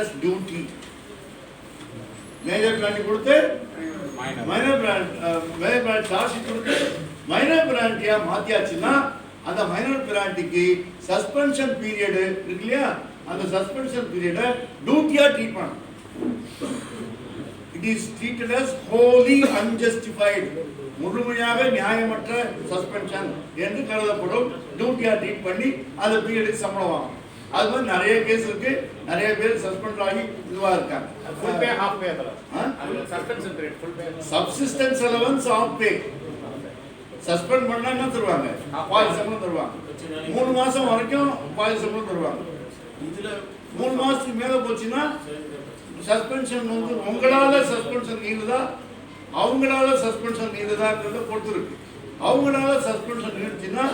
as duty. Major penalty கொடுத்து minor penalty major penalty charge கொடுத்து minor பிராண்டியா மாத்தியாச்சுன்னா அந்த மைனர் பிராண்டிக்கு சஸ்பென்ஷன் பீரியடு இருக்கு இல்லையா? அந்த சஸ்பென்ஷன் பீரியடை டியூட்டியா ட்ரீட் பண்ணணும். It is treated as wholly unjustified முழுமையாக நியாயமற்ற சஸ்பென்ஷன் என்று கருதப்படும். டியூட்டியா ட்ரீட் பண்ணி அந்த பீரியடுக்கு சம்பளம் வாங்கணும். அது மாதிரி நிறைய கேஸ் இருக்கு. நிறைய பேர் சஸ்பெண்ட் ஆகி இதுவா இருக்காங்க. Full pay half pay? Suspension period full pay subsistence allowance of pay suspend பண்ணா என்ன தருவாங்க? பாதி சம்பளம் தருவாங்க. மூணு மாசம் வரைக்கும் பாதி சம்பளம் தருவாங்க. இதுல மூணு மாசத்துக்கு மேல போச்சுன்னா சஸ்பென்ஷன் வந்து உங்களால சஸ்பென்ஷன் நீங்குதா அவங்களால சஸ்பென்ஷன் நீங்குதாங்கிறத பொறுத்து இருக்கு. அவங்களால suspension நீண்டுச்சுன்னா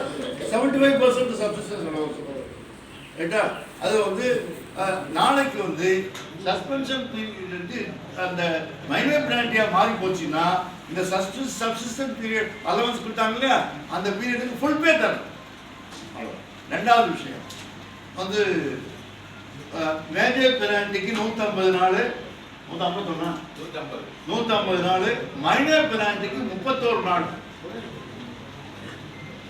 seventy five percent subsistence allowance ரைட்டா அது வந்து நாளைக்கு வந்து சஸ்பென்ஷன் பீரியட் அந்த மைனர் பிராண்டியா மாறி போச்சுன்னா இந்த சஸ்பென்ஸ் சப்சிஸ்டன்ட் பீரியட் அலவன்ஸ் கொடுத்தாங்க இல்லையா அந்த பீரியடுக்கு ஃபுல் பே தரணும். ரெண்டாவது விஷயம். வந்து மேஜர் பிராண்டிக்கு நூற்றம்பது நாள் நூற்றம்பத்தொன்னா நூத்தம்பது. நூற்றம்பது நாள் மைனர் பிராண்டிக்கு முப்பத்தோரு நாள்.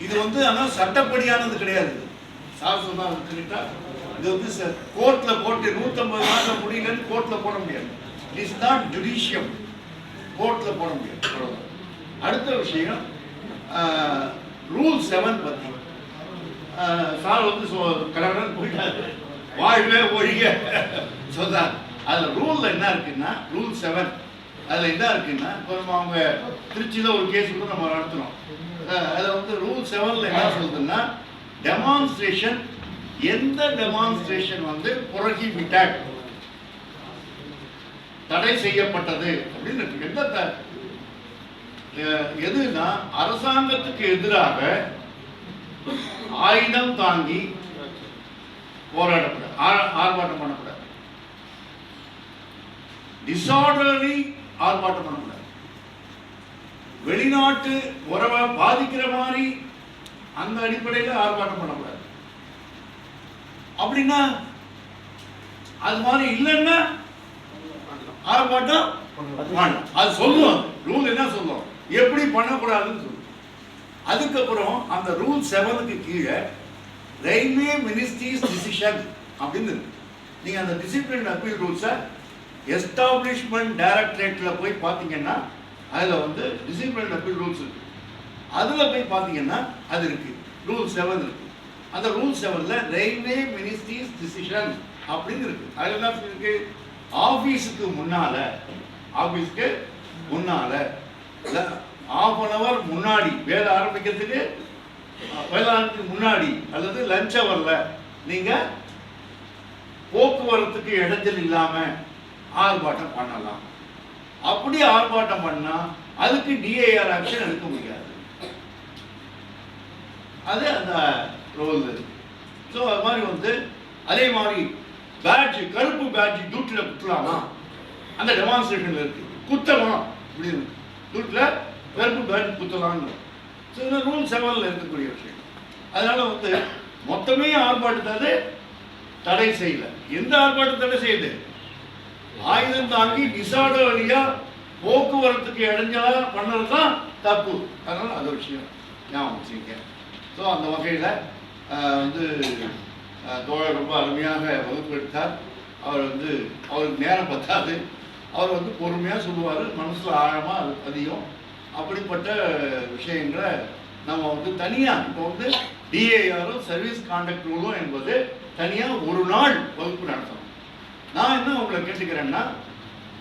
இது வந்து ஆனால் சட்டப்படியானது கிடையாது. சார் சொன்னா கரெக்டா இது வந்து கோர்ட்ல போட்டு நூற்றம்பது நாளில் முடியலன்னு கோர்ட்ல போட முடியாது. இட்ஸ் நாட் ஜுடிஷியம் கோர்ட்ல போட முடியாது. அடுத்த விஷயம் ரூல் செவன் பத்தி. ஆஹ், சார் வந்து சொ- கடகடன்னு போயிட்டாரு. வாழ்வே ஒழிக சொன்னார் அதில் ரூலில் என்ன இருக்குன்னா ரூல் செவன் அதில் என்ன இருக்குன்னா இப்போ நம்ம அவங்க திருச்சியில ஒரு கேஸ் கூட நம்ம நடத்துறோம். அதில் வந்து ரூல் செவனில் என்ன சொல்லுதுன்னா டெமான்ஸ்ட்ரேஷன் எந்த டெமான்ஸ்ட்ரேஷன் வந்து புரகிவிட்டட் தடை செய்யப்பட்டது அப்படின்னு எந்த எதுனா அரசாங்கத்துக்கு எதிராக ஆயுதம் தாங்கி போராடக்கூடாது ஆ- ஆர்ப்பாட்டம் பண்ணக்கூடாது டிசார்டர்லி ஆர்ப்பாட்டம் பண்ணக்கூடாது வெளிநாட்டு உறவை பாதிக்கிற மாதிரி அந்த அடிப்படையில் ஆர்ப்பாட்டம் பண்ணக்கூடாது. அப்படின்னா அது மாதிரி இல்லைன்னா ஆர்ப்பாட்டம் வேண்டாம். அது சொல்லுவோம் ரூல் என்ன சொல்லும்? எப்படி பண்ணக்கூடாதுன்னு சொல்லும். அதுக்கப்புறம் அந்த ரூல் செவனுக்கு கீழே ரயில்வே மினிஸ்ட்ரிஸ் டிசிஷன் அப்படின்னு இருக்கு. நீங்க அந்த டிசிப்ளின் அப்பீல் ரூல்ஸை எஸ்டாப்ளிஷ்மெண்ட் டைரக்டரேட்ல போய் பார்த்தீங்கன்னா அதுல வந்து டிசிப்ளின் அப்பீல் ரூல்ஸ் இருக்கு. அதில் போய் பார்த்தீங்கன்னா அது இருக்கு. ரூல் செவன் இருக்கு. அந்த ரூல் செவனில் ரயில்வே மினிஸ்ட்ரிஸ் டிசிஷன் அப்படின்னு இருக்கு. அதில் என்ன இருக்கு? ஆஃபீஸுக்கு முன்னால ஆஃபீஸுக்கு முன்னால ஆஃப் அன் அவர் முன்னாடி வேலை ஆரம்பிக்கிறதுக்கு அஹ், வேலை முன்னாடி அல்லது லஞ்ச் அவரில் நீங்கள் போக்குவரத்துக்கு இடைஞ்சல் இல்லாமல் ஆர்ப்பாட்டம் பண்ணலாம். அப்படி ஆர்ப்பாட்டம் பண்ணால் அதுக்கு டிஏஆர் ஆக்ஷன் எடுக்க முடியாது. அது அந்த ரோல் ஸோ அது மாதிரி வந்து அதே மாதிரி பேட்ஜ் கருப்பு பேட்ஜ் டியூட்டியில் குத்தலாமா? அந்த டெமான்ஸ்ட்ரேஷன்ல இருக்கு. குத்தலாம் அப்படின்னு. டியூட்டில் கருப்பு பேட்ஜ் குத்தலாம்னு. ஸோ இந்த ரூல் செவனில் இருக்கக்கூடிய விஷயம். அதனால வந்து மொத்தமே ஆர்ப்பாட்டத்தை தடை செய்யல. எந்த ஆர்ப்பாட்டம் தடை செய்யுது? ஆயுதம் தாங்கி டிசார்டர் வழியாக போக்குவரத்துக்கு இடைஞ்சலாக பண்ணது தான் தப்பு. அதனால அது விஷயம் ஞாபகம் வச்சுக்க ஸோ அந்த வகையில் வந்து தோழர் ரொம்ப அருமையாக வகுப்பெடுத்தார். அவர் வந்து அவருக்கு நேரம் பத்தாது. அவர் வந்து பொறுமையாக சொல்லுவார். மனசில் ஆழமாக அது பதியும். அப்படிப்பட்ட விஷயங்களை நம்ம வந்து தனியாக இப்போ வந்து டிஏஆரும் சர்வீஸ் கான்டக்ட் ரூலும் என்பது தனியாக ஒரு நாள் வகுப்பு நடத்தணும். நான் என்ன உங்களை கேட்டுக்கிறேன்னா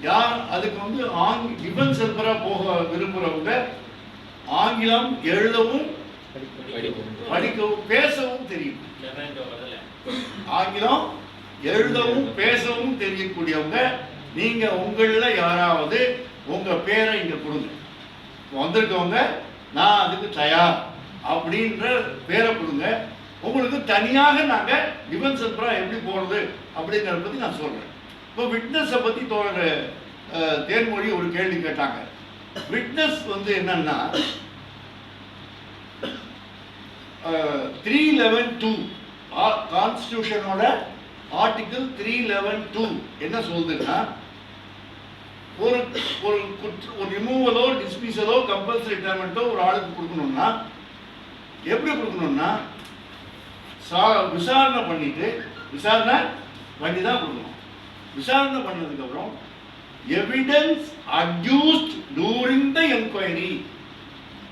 யார் அதுக்கு வந்து ஆங் இவன் செல்பராக போக விரும்புகிறவங்க ஆங்கிலம் எழுதவும் படிக்கவும் பேசவும் தெரியும். ஆங்கிலம் எழுதவும் பேசவும் தெரியக்கூடியவங்க நீங்க உங்கள யாராவது உங்க பேரை இங்க கொடுங்க. வந்திருக்கவங்க நான் அதுக்கு தயார் அப்படின்ற பேரை கொடுங்க. உங்களுக்கு தனியாக நாங்க டிஃபென்ஸ் அப்புறம் எப்படி போறது அப்படிங்கிறத பத்தி நான் சொல்றேன். இப்போ விட்னஸை பத்தி தோழர் தேன்மொழி ஒரு கேள்வி கேட்டாங்க. விட்னஸ் வந்து என்னன்னா த்ரீ லெவன் டூ கான்ஸ்டியூஷனோட ஆர்டிகிள் த்ரீ லெவன் டூ என்ன சொல்லுதுன்னா ஒரு ஒரு குற்ற ஒரு ரிமூவலோ டிஸ்மிஸலோ கம்பல்சரி ரிட்டையர்மெண்ட்டோ ஒரு ஆளுக்கு கொடுக்கணும்னா எப்படி கொடுக்கணும்னா சா விசாரணை பண்ணிட்டு விசாரணை பண்ணி தான் கொடுக்கணும். விசாரணை பண்ணதுக்கப்புறம் evidence accused during the enquiry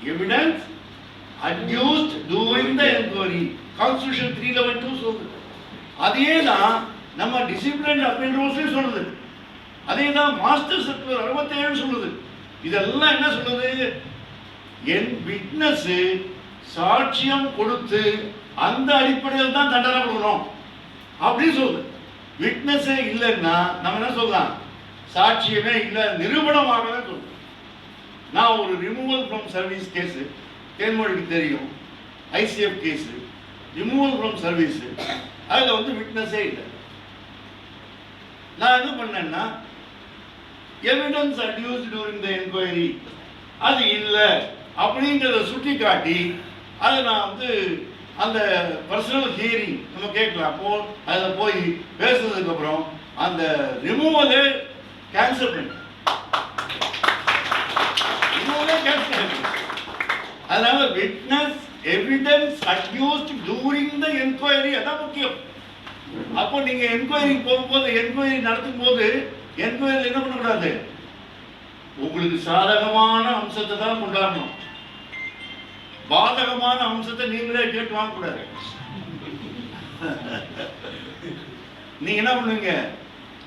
evidence accused doing the enquiry constitution three eleven two சொல்லுது அதே தான் நம்ம டிசிப்ளின் அப்படின்ற ரூல்ஸையும் சொல்லுது. அதே தான் மாஸ்டர் சர்க்குலர் அறுபத்தேழு சொல்லுது. இதெல்லாம் என்ன சொல்லுது? என் விட்னஸ் சாட்சியம் கொடுத்து அந்த அடிப்படையில் தான் தண்டனை கொடுக்கணும். அப்படின்னு சொல்லுது. விட்னஸே இல்லைன்னா நம்ம என்ன சொல்லலாம்? சாட்சியமே இல்லை நிரூபணமாகவே சொல்லுது. நான் ஒரு ரிமூவல் ஃப்ரம் சர்வீஸ் கேஸு தேன்மொழிக்கு தெரியும். ICF case removal from service அதில் வந்து விட்னஸே இல்லை. நான் என்ன பண்ணேன்னா evidence adduce during the enquiry அது இல்லை அப்படிங்கிறத சுட்டி காட்டி அதை நான் வந்து அந்த பர்சனல் ஹியரிங் நம்ம கேட்கலாம். அப்போ அதில் போய் பேசுனதுக்கப்புறம் அந்த ரிமூவலே கேன்சல் பண்ணி ரிமூவலே கேன்சல் பண்ணி அதனால witness evidence adduced during the enquiry அதான் முக்கியம். அப்போ நீங்க என்கொயரி போகும்போது என்கொயரி நடத்தும் போது என்கொயரி என்ன பண்ணக்கூடாது? உங்களுக்கு சாதகமான அம்சத்தை தான் கொண்டாடணும். பாதகமான அம்சத்தை நீங்களே கேட்டு வாங்கக்கூடாது. நீங்க என்ன பண்ணுவீங்க?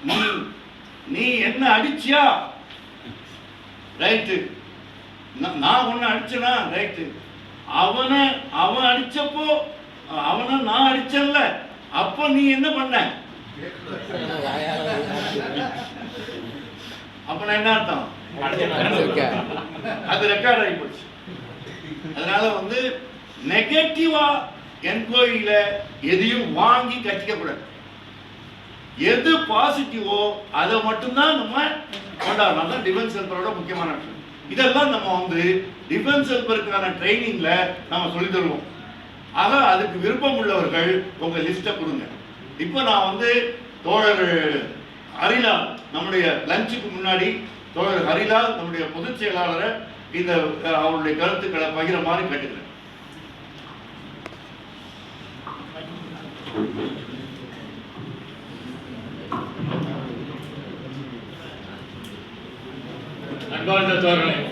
நீ நீ என்ன அடிச்சியா? ரைட்டு நான் உன்னை அடிச்சனா? ரைட்டு அவனை அவன் அடிச்சப்போ அவனை நான் அடிச்சேன்ல. அப்போ நீ என்ன பண்ண? அப்ப நான் என்ன அர்த்தம்? அது ரெக்கார்ட் ஆகி போச்சு. அதனால வந்து நெகட்டிவா என்கொயரியில எதையும் வாங்கி கட்டிக்க கூடாது. எது பாசிட்டிவோ அதை மட்டும்தான் நம்ம கொண்டாடணும். அதான் டிஃபென்ஸ் ஹெல்ப்பரோட முக்கியமான விஷயம். இதெல்லாம் நம்ம வந்து டிஃபென்ஸ் ஹெல்ப்பருக்கான ட்ரைனிங்ல நம்ம சொல்லி தருவோம். ஆக அதுக்கு விருப்பம் உள்ளவர்கள் உங்க லிஸ்ட்டை கொடுங்க. இப்போ நான் வந்து தோழர் ஹரிலால் நம்முடைய லஞ்சுக்கு முன்னாடி தோழர் ஹரிலால் நம்முடைய பொதுச் செயலாளரை இந்த அவருடைய கருத்துக்களை பகிர மாதிரி கேட்டுக்கிறேன். de